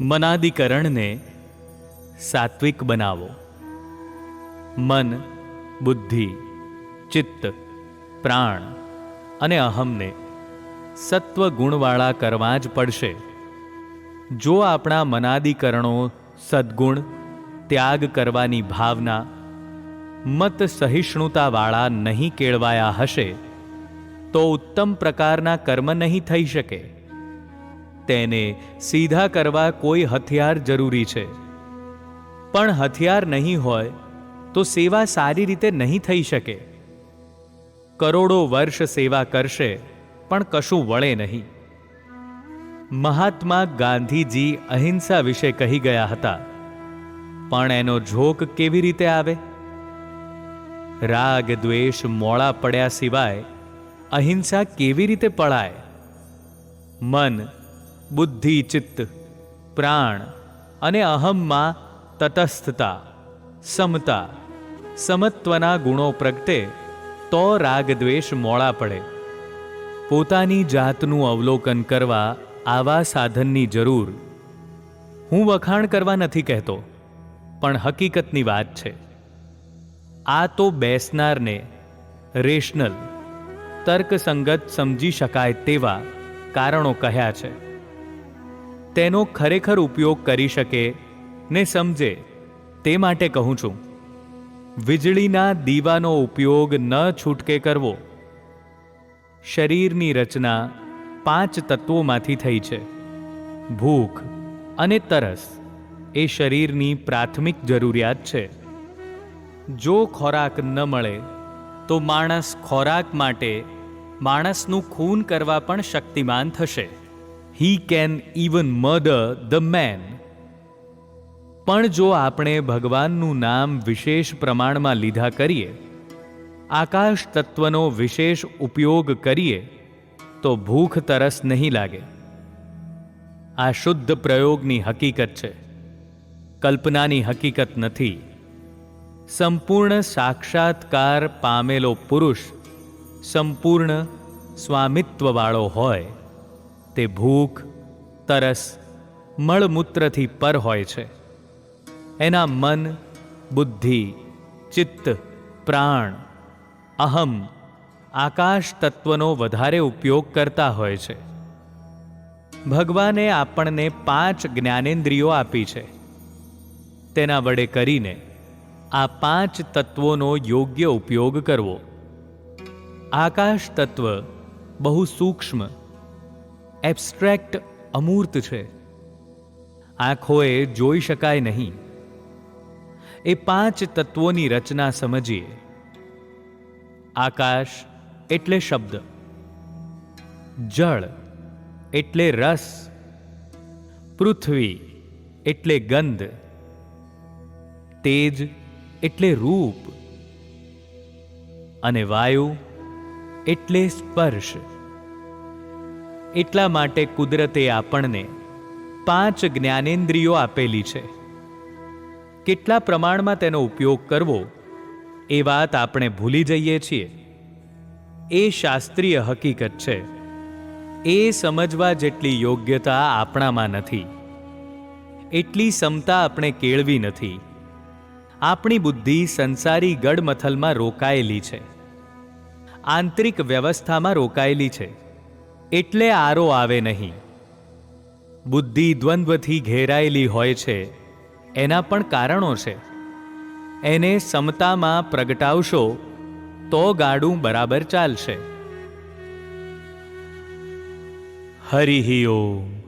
મનાદિકરણને સાત્વિક બનાવો. મન, બુદ્ધિ, ચિત્ત, પ્રાણ અને અહમને સત્વ ગુણવાળા કરવા જ પડશે. જો આપણા મનાદિકરણો સદ્ગુણ, ત્યાગ કરવાની ભાવના મત સહિષ્ણુતાવાળા નહીં કેળવાયા હશે, તો ઉત્તમ પ્રકારના કર્મ નહીં થઈ શકે. તેને સીધા કરવા કોઈ હથિયાર જરૂરી છે. પણ હથિયાર નહીં હોય, તો સેવા સારી રીતે નહીં થઈ શકે. કરોડો વર્ષ સેવા કરશે, પણ કશું વળે નહીં. મહાત્મા ગાંધીજી અહિંસા વિશે કહી ગયા હતા. પણ એનો ઝોક કેવી રીતે આવે? રાગ, દ્વેષ મોળા પડ્યા સિવાય અહિંસા કેવી રીતે પળાય મન બુદ્ધિ ચિત્ત પ્રાણ અને અહમમાં તટસ્થતા, સમતા, સમત્વના ગુણો પ્રગટે તો રાગ દ્વેષ મોળા પડે. પોતાની જાતનું અવલોકન કરવા આવા સાધનની જરૂર. હું વખાણ કરવા નથી કહેતો, પણ હકીકતની વાત છે. આ તો બેસનારને રેશનલ, તર્કસંગત સમજી શકાય તેવા કારણો કહ્યા છે. તેનો ખરેખર ઉપયોગ કરી શકે ને સમજે તે માટે કહું છું, વીજળીના દીવાનો ઉપયોગ ન છૂટકે કરવો. શરીરની રચના પાંચ તત્વોમાંથી થઈ છે. ભૂખ અને તરસ એ શરીરની પ્રાથમિક જરૂરિયાત છે. જો ખોરાક ન મળે, તો માણસ ખોરાક માટે માણસનું ખૂન કરવા પણ શક્તિમાન થશે. He can even murder the man પણ જો આપણે ભગવાનનું નામ વિશેષ પ્રમાણમાં લીધા કરીએ, આકાશ તત્વનો વિશેષ ઉપયોગ કરીએ, તો ભૂખ તરસ નહીં લાગે. આ શુદ્ધ પ્રયોગની હકીકત છે. કલ્પનાની હકીકત નથી. સંપૂર્ણ સાક્ષાત્કાર પામેલો પુરુષ સંપૂર્ણ સ્વામિત્વવાળો હોય. તે ભૂખ, તરસ, મળમૂત્રથી પર હોય છે. એના મન, બુદ્ધિ, ચિત્ત, પ્રાણ, અહમ, આકાશ તત્વનો વધારે ઉપયોગ કરતા હોય છે. ભગવાને આપણને પાંચ જ્ઞાનેન્દ્રિયો આપી છે. તેના વડે કરીને આ પાંચ તત્વોનો યોગ્ય ઉપયોગ કરવો. આકાશ તત્વ બહુ સૂક્ષ્મ એબ્સ્ટ્રેક્ટ અમૂર્ત છે. આંખોએ જોઈ શકાય નહીં. એ પાંચ તત્વોની રચના સમજીએ. આકાશ એટલે શબ્દ. જળ એટલે રસ. પૃથ્વી એટલે ગંધ. તેજ એટલે રૂપ. અને વાયુ એટલે સ્પર્શ. એટલા માટે કુદરતે આપણને પાંચ જ્ઞાનેન્દ્રિયો આપેલી છે. કેટલા પ્રમાણમાં તેનો ઉપયોગ કરવો એ વાત આપણે ભૂલી જઈએ છીએ. એ શાસ્ત્રીય હકીકત છે. એ સમજવા જેટલી યોગ્યતા આપણામાં નથી. એટલી ક્ષમતા આપણે કેળવી નથી. આપણી બુદ્ધિ સંસારી ગડમથલમાં રોકાયેલી છે. આંતરિક વ્યવસ્થામાં રોકાયેલી છે. એટલે આરો આવે નહીં. બુદ્ધિ દ્વંદ્વથી ઘેરાયેલી હોય છે, એના પણ કારણો છે. એને સમતામાં પ્રગટાવશો, તો ગાડું બરાબર ચાલશે. હરિ ઓમ.